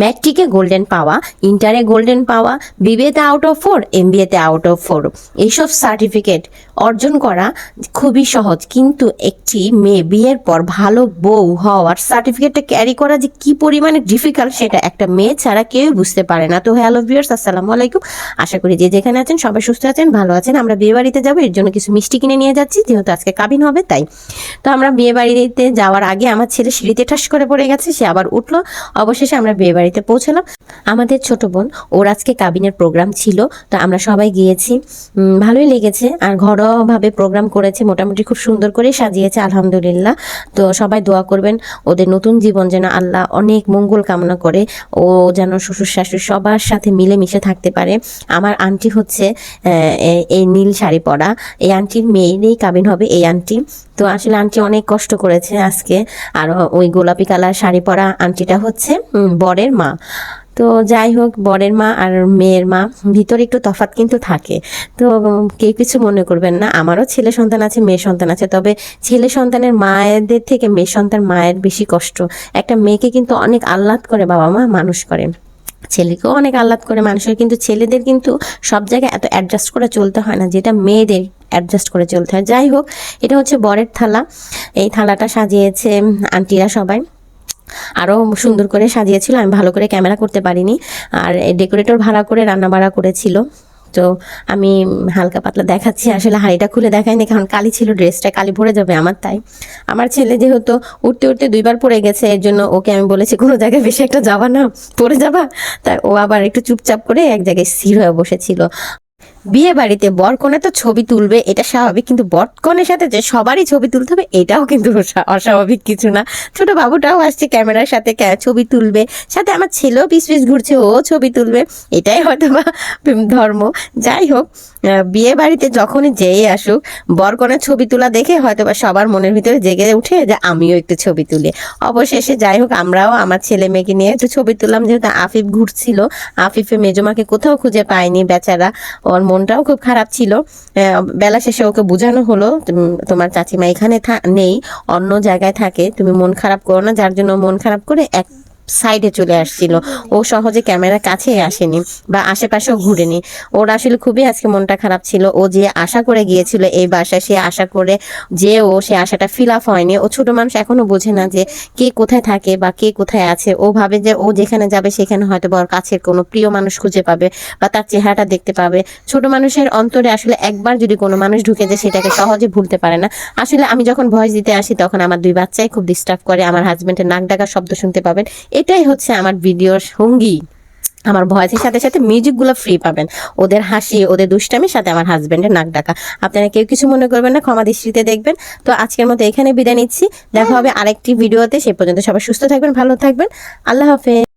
ম্যাট্রিকে golden পাওয়া, ইন্টারে golden পাওয়া, বিবিএতে আউট অফ ফোর এম এমবিএতে আউট অফ ফোর এইসব সার্টিফিকেট অর্জন করা খুবই সহজ, কিন্তু একটি মেয়ে বিয়ের পর ভালো বউ হওয়ার সার্টিফিকেটটা ক্যারি করা যে কি পরিমাণে ডিফিকাল্ট সেটা একটা মেয়ে ছাড়া কেউ বুঝতে পারে না। তো হ্যালো ভিউয়ার্স আসসালামু আলাইকুম। আশা করি যে যেখানে আছেন সবাই সুস্থ আছেন, ভালো আছেন। আমরা বিয়ে বাড়িতে যাব, এর জন্য কিছু মিষ্টি কিনে নিয়ে যাচ্ছি, যেহেতু আজকে কাবিন হবে, তাই তো আমরা বিয়ে বাড়িতে যাওয়ার আগে আমার ছেলে সিঁড়িতে ঠাস করে পড়ে গেছে, সে আবার উঠল। অবশেষে আমরা বিয়ে বাড়িতে পৌঁছলাম। আমাদের ছোট বোন, ওর আজকে কাবিনের প্রোগ্রাম ছিল, তো আমরা সবাই গিয়েছি। ভালোই লেগেছে আর ঘরোয়াভাবে প্রোগ্রাম করেছে, মোটামুটি খুব সুন্দর করে সাজিয়েছে, আলহামদুলিল্লাহ। তো সবাই দোয়া করবেন, ওদের নতুন জীবন যেন আল্লাহ অনেক মঙ্গল কামনা করে, ও যেন শ্বশুর শাশুড়ি সবার সাথে মিলেমিশে থাকতে পারে। আমার আন্টি হচ্ছে এই নীল শাড়ি পরা, এই আন্টির মেয়েরই কাবিন হবে এই আন্টি তো আসলে আন্টি অনেক কষ্ট করেছে আজকে। আর ওই গোলাপি কালার শাড়ি পরা আন্টিটা হচ্ছে বরের মা। তো যাই হোক, বরের মা আর মেয়ের মা, ভিতরে একটু তফাৎ কিন্তু থাকে। তো কেউ কিছু মনে করবেন না, আমারও ছেলে সন্তান আছে, মেয়ে সন্তান আছে। তবে ছেলে সন্তানের মায়েদের থেকে মেয়ে সন্তান মায়ের বেশি কষ্ট। একটা মেয়েকে কিন্তু অনেক আহ্লাদ করে বাবা মা মানুষ করে ছেলেকেও অনেক আহ্লাদ করে, মানুষের কিন্তু ছেলেদের কিন্তু সব জায়গায় এত অ্যাডজাস্ট করে চলতে হয় না, যেটা মেয়েদের অ্যাডজাস্ট করে চলতে হয়। যাই হোক, এটা হচ্ছে বরের থালা। এই থালাটা সাজিয়েছে আন্টিরা সবাই। আরও সুন্দর করে সাজিয়েছিল, আমি ভালো করে ক্যামেরা করতে পারিনি। আর ডেকোরেটর ভাড়া করে রান্না বাড়া করেছিল। তো আমি হালকা পাতলা দেখাচ্ছি। আসলে হাঁড়িটা খুলে দেখাইনি, কারণ কালি ছিল ড্রেসটা, কালি ভরে যাবে আমার তাই। আমার ছেলে যেহেতু উঠতে উঠতে দুইবার পড়ে গেছে, এর জন্য ওকে আমি বলেছি, কোনো জায়গায় বেশি একটা যাবা না পরে যাবা। তাই ও আবার একটু চুপচাপ করে এক জায়গায় স্থির হয়ে বসেছিল। বিয়ে বাড়িতে বর কনে তো ছবি তুলবে, এটা স্বাভাবিক, কিন্তু বর কনের সাথে যে সবারই ছবি তুলতে হবে, এটাও কিন্তু অস্বাভাবিক কিছু না। ছোট বাবুটাও আসছে ক্যামেরার সাথে ছবি তুলবে, সাথে আমার ছেলেও পিস পিস ঘুরছে, ও ছবি তুলবে, এটাই হয়তো বা ধর্ম। যাই হোক বিয়ে বাড়িতে যখনই যেই আসুক বর কনের ছবি তোলা দেখে হয়তো বা সবার মনের ভিতরে জেগে উঠে যে আমিও একটু ছবি তুলি। অবশেষে যাই হোক, আমরাও আমার ছেলে মেয়েকে নিয়ে একটু ছবি তুললাম, যেহেতু আফিফ ঘুরছিল, আফিফে মেজমাকে কোথাও খুঁজে পায়নি, বেচারা, ওর মনটাও খুব খারাপ ছিল। বেলা শেষে ওকে বোঝানো হলো তোমার চাচিমা এখানে নেই, অন্য জায়গায় থাকে, তুমি মন খারাপ করো না, যার জন্য মন খারাপ করে এক সাইডে চলে আসছিল। ও সহজে ক্যামেরা কাছে আসেনি বা আশেপাশেও ঘুরেনি। ওর আসলে খুবই আজকে মনটা খারাপ ছিল। ও যে আশা করে গিয়েছিল এই বাসায়, সে আশা করে যে ও, সে আশাটা ফিল আপ হয়নি। ও ছোট মানুষ, এখনও বোঝে না যে কে কোথায় থাকে বা কে কোথায় আছে। ও ভাবে যে ও যেখানে যাবে, সেখানে হয়তো বা ওর কাছের কোনো প্রিয় মানুষ খুঁজে পাবে বা তার চেহারাটা দেখতে পাবে। ছোট মানুষের অন্তরে আসলে একবার যদি কোনো মানুষ ঢুকে যায়, সেটাকে সহজে ভুলতে পারে না। আসলে আমি যখন ভয়েস দিতে আসি, তখন আমার দুই বাচ্চাই খুব ডিস্টার্ব করে। আমার হাজব্যান্ডের নাক ডাকার শব্দ শুনতে পাবেন। এটাই হচ্ছে আমার ভিডিওর সঙ্গী। আমার ভয়েসের সাথে সাথে মিউজিকগুলো ফ্রি পাবেন। ওদের হাসি ওদের দুষ্টামির সাথে আমার হাজব্যান্ডের নাক ডাকা। আপনারা কেউ কিছু মনে করবেন না ক্ষমা দৃষ্টিতে দেখবেন। তো আজকের মতো এখানে বিদায় নিচ্ছি। দেখা হবে আরেকটি ভিডিওতে। সে পর্যন্ত সবাই সুস্থ থাকবেন ভালো থাকবেন। আল্লাহ হাফেজ।